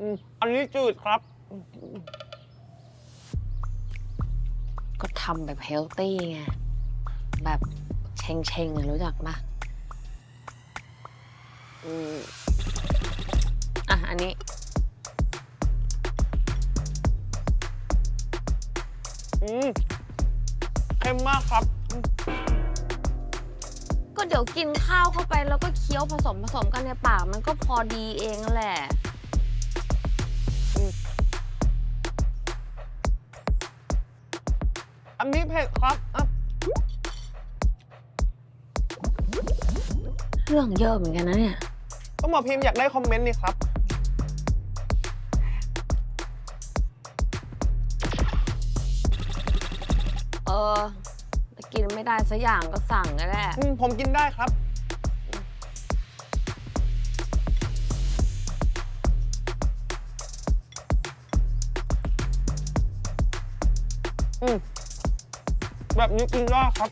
อืมอันนี้จืดครับ ก็ทำแบบเฮลตี้ไง แบบเชงเชงๆอะรู้จักปะอืมอะ อันนี้ อืมเค็มมากครับ ก็เดี๋ยวกินข้าวเข้าไปแล้วก็เคี้ยวผสมผสมกันในปากมันก็พอดีเองนั่นแหละ อันนี้เผ็ดครับอะเรื่องเยอะเหมือนกันนะเนี่ย ก็หมอพิมพ์อยากได้คอมเมนต์นี่ครับ เออแต่กินไม่ได้สักอย่างก็สั่งก็ได้อืมผมกินได้ครับ อืม แบบนี้กินยากครับ